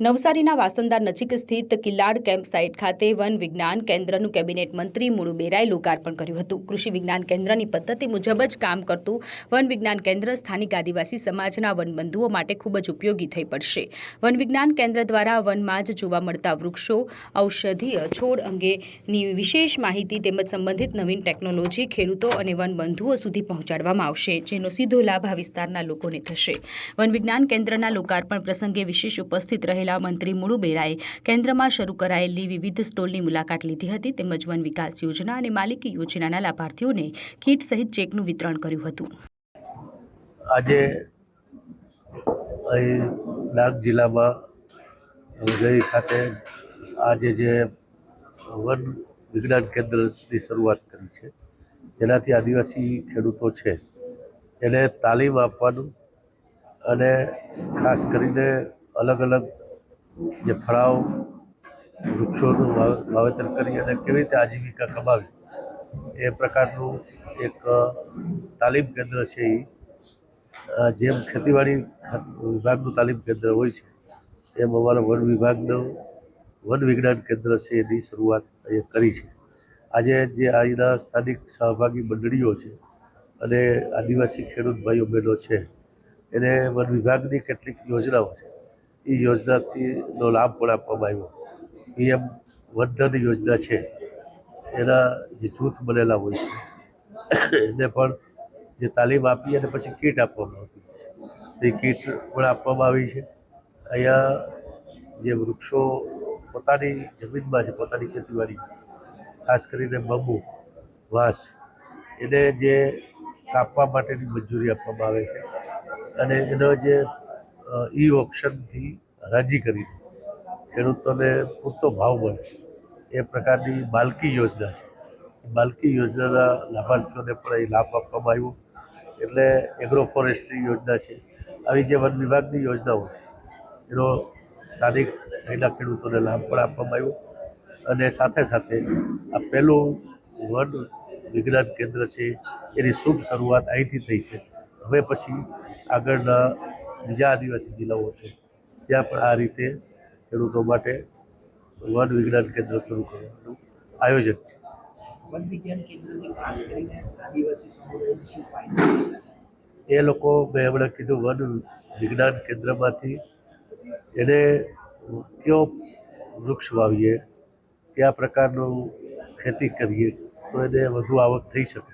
નવસારીના વાસંદા નજીક સ્થિત કિલ્લાડ કેમ્પ સાઇટ ખાતે વન વિજ્ઞાન કેન્દ્રનું કેબિનેટ મંત્રી મુળુ બેરાએ લોકાર્પણ કર્યું હતું. કૃષિ વિજ્ઞાન કેન્દ્રની પદ્ધતિ મુજબ જ કામ કરતું વન વિજ્ઞાન કેન્દ્ર સ્થાનિક આદિવાસી સમાજના વનબંધુઓ માટે ખૂબ જ ઉપયોગી થઈ પડશે. વન વિજ્ઞાન કેન્દ્ર દ્વારા વનમાં જ જોવા મળતા વૃક્ષો, ઔષધીય છોડ અંગેની વિશેષ માહિતી તેમજ સંબંધિત નવીન ટેકનોલોજી, ખેડૂતો અને વનબંધુઓ સુધી પહોંચાડવામાં આવશે, જેનો સીધો લાભ આ વિસ્તારના લોકોને થશે. વન વિજ્ઞાન કેન્દ્રના લોકાર્પણ પ્રસંગે વિશેષ ઉપસ્થિત રહેલા મંત્રી મુળુ કેન્દ્રમાં શરૂ કરાયેલી વિવિધ સ્ટોલની મુલાકાત લીધી હતી તેમજ વન વિકાસ યોજના અને માલિકી યોજનાના લાભાર્થીઓને કીટ સહિત ચેકનું વિતરણ કર્યું હતું. આજે અહીં ડાંગ જિલ્લામાં ખાતે આજે જે વન વિજ્ઞાન કેન્દ્રની શરૂઆત કરી છે, જેનાથી આદિવાસી ખેડૂતો છે, એને તાલીમ આપવાનું અને ખાસ કરીને અલગ અલગ જે ફળાઓ વૃક્ષોનું વાવે- વાવેતર કરી અને કેવી રીતે આજીવિકા કમાવી, એ પ્રકારનું એક તાલીમ કેન્દ્ર છે એ જેમ ખેતીવાડી વિભાગનું તાલીમ કેન્દ્ર હોય છે, એમ અમારા વન વિભાગનું વન વિજ્ઞાન કેન્દ્ર છે એની શરૂઆત એ કરી છે. આજે જે અહીંના સ્થાનિક સહભાગી મંડળીઓ છે અને આદિવાસી ખેડૂત ભાઈઓ બહેનો છે, એને વન વિભાગની કેટલીક યોજનાઓ છે. એ યોજનાથીનો લાભ પણ આપવામાં આવ્યો. પીએમ વનધન યોજના છે. એના જે જૂથ બનેલા હોય છે, એને પણ જે તાલીમ આપી અને પછી કીટ આપવામાં આવતી એ કીટ પણ આપવામાં આવી છે. અહીંયા જે વૃક્ષો પોતાની જમીનમાં છે, પોતાની ખેતીવાડી, ખાસ કરીને બમ્બુ વાંસ, એને જે કાપવા માટેની મંજૂરી આપવામાં આવે છે. અને એનો જે ઈ ઓપ્શનથી હરાજી કરી. ખેડૂતોને પૂરતો ભાવ મળે. એ પ્રકારની માલકી યોજના છે. માલકી યોજનાના લાભાર્થીઓને પણ અહીં લાભ આપવામાં આવ્યો. એટલે એગ્રો ફોરેસ્ટ્રી યોજના છે. આવી જે વન વિભાગની યોજનાઓ છે, એનો સ્થાનિક મહિલા ખેડૂતોને લાભ પણ આપવામાં આવ્યો. અને સાથે સાથે આ પહેલું વન વિજ્ઞાન કેન્દ્ર છે, એની શુભ શરૂઆત અહીંથી થઈ છે. હવે પછી આગળના બીજા આદિવાસી જિલ્લાઓ છે ત્યાં પણ આ રીતે ખેડૂતો માટે વન વિજ્ઞાન કેન્દ્ર શરૂ કરવાનું આયોજન છે. વન વિજ્ઞાન કેન્દ્રથી ખાસ કરીને આદિવાસી સમુદાયને શું ફાયદો છે? એ લોકો મેં હમણાં કીધું વન વિજ્ઞાન કેન્દ્રમાંથી એને કયો વૃક્ષ વાવીએ કયા પ્રકારનું ખેતી કરીએ તો એને વધુ આવક થઈ શકે.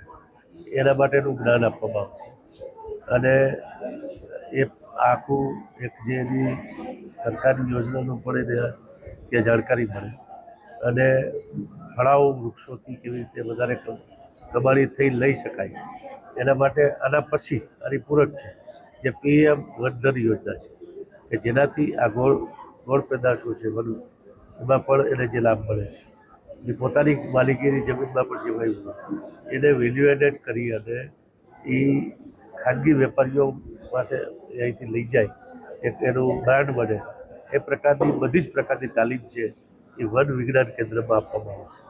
એના માટેનું જ્ઞાન આપવામાં આવશે અને એ આખું એક જે એની સરકારની યોજનાનું પણ એને ત્યાં જાણકારી મળે. અને ફળાઓ, વૃક્ષોથી કેવી રીતે વધારે કમાણી થઈ લઈ શકાય. એના માટે આના પછી આની પૂરક છે જે પીએમ વનધન યોજના છે, કે જેનાથી આ ગોળ ગોળ પેદાશો છે, વન, એમાં પણ એને જે લાભ મળે છે. જે પોતાની માલિકીની જમીનમાં પણ જે વાવ્યું એને વેલ્યુ એડેડ કરી અને એ ખાનગી વેપારીઓ પાસે અહીંથી લઈ જાય એક એનું બ્રાન્ડ બને, એ પ્રકારની બધી જ પ્રકારની તાલીમ છે એ વન વિજ્ઞાન કેન્દ્રમાં આપવામાં આવશે